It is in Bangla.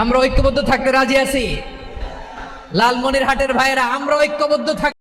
আমরা ঐক্যবদ্ধ থাকতে রাজি আছি। লালমনির হাটের ভাইয়েরা আমরা ঐক্যবদ্ধ থাক